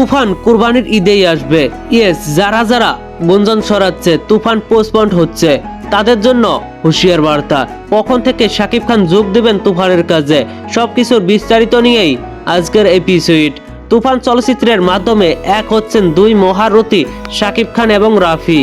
তুফান কুরবানির ঈদেই আসবে। ইয়েস যারা যারা গুঞ্জন ছড়াচ্ছে, তুফান পোস্টপন্ড হচ্ছে, তাদের জন্য হুঁশিয়ার বার্তা। কখন থেকে শাকিব খান যোগ দেবেন তুফানের কাজে, সবকিছুর বিস্তারিত নিয়েই আজকের এপিসোড তুফান চলচ্চিত্রের মাধ্যমে এক হচ্ছেন দুই মহারথী শাকিব খান এবং রাফি।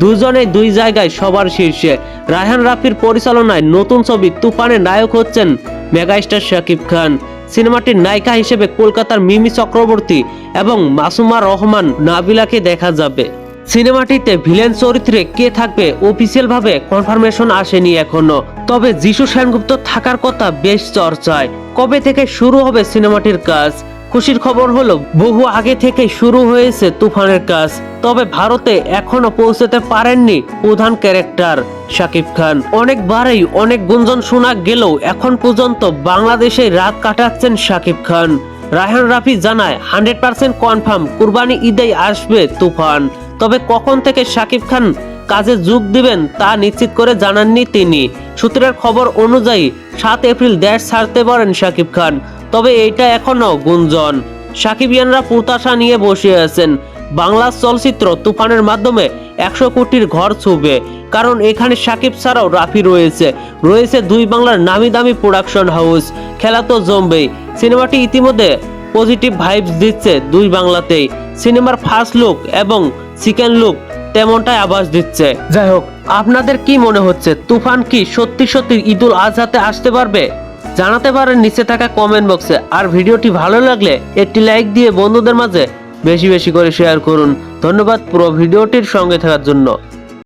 দুজনেই দুই জায়গায় সবার শীর্ষে। রায়হান রাফির পরিচালনায় নতুন ছবি তুফানের নায়ক হচ্ছেন মেগাস্টার শাকিব খান। সিনেমাটির নায়িকা হিসেবে কলকাতার মিমি চক্রবর্তী এবং মাসুমা রহমান নাবিলাকে দেখা যাবে। সিনেমাটিতে ভিলেন চরিত্রে কে থাকবে অফিসিয়ালভাবে কনফার্মেশন আসেনি এখনও। তবে যিশু সেনগুপ্ত থাকার কথা বেশ চর্চায়। কবে থেকে শুরু হবে সিনেমাটির কাজ? খুশির খবর হলো, বহু আগে থেকে শুরু হয়েছে তুফানের কাজ, তবে ভারতে এখনও পৌঁছতে পারেননি প্রধান ক্যারেক্টার শাকিব খান। অনেকবারই অনেক গুঞ্জন শোনা গেলেও এখন পর্যন্ত বাংলাদেশে রাত কাটাচ্ছেন শাকিব খান। রায়হান রাফি জানায়, হান্ড্রেড পার্সেন্ট কনফার্ম কুরবানি ঈদেই আসবে তুফান। তবে কখন থেকে শাকিব খান কাজে যোগ দিবেন তা নিশ্চিত করে জানাননি তিনি। সূত্রের খবর অনুযায়ী সাত এপ্রিল দেশ ছাড়তে পারেন শাকিব খান। তবে এইটা এখনও গুঞ্জন। সাকিবিয়ানরা প্রত্যাশা নিয়ে বসে আছেন। বাংলা চলচ্চিত্র তুফানের মাধ্যমে একশো কোটির ঘর ছুবে। কারণ এখানে সাকিব ছাড়াও রাফি রয়েছে। রয়েছে দুই বাংলার নামি দামি প্রোডাকশন হাউস খেলা তো জমবেই। সিনেমাটি ইতিমধ্যে পজিটিভ ভাইবস দিচ্ছে দুই বাংলাতেই। সিনেমার ফার্স্ট লুক এবং সেকেন্ড লুক তেমনটাই আভাস দিচ্ছে। যাই হোক আপনাদের কি মনে হচ্ছে? তুফান কি সত্যি সত্যি ঈদুল আজহাতে আসতে পারবে? জানাতে পারেন নিচে থাকা কমেন্ট বক্সে আর ভিডিওটি ভালো লাগলে একটি লাইক দিয়ে বন্ধুদের মাঝে বেশি বেশি করে শেয়ার করুন। ধন্যবাদ পুরো ভিডিওটির সঙ্গে থাকার জন্য।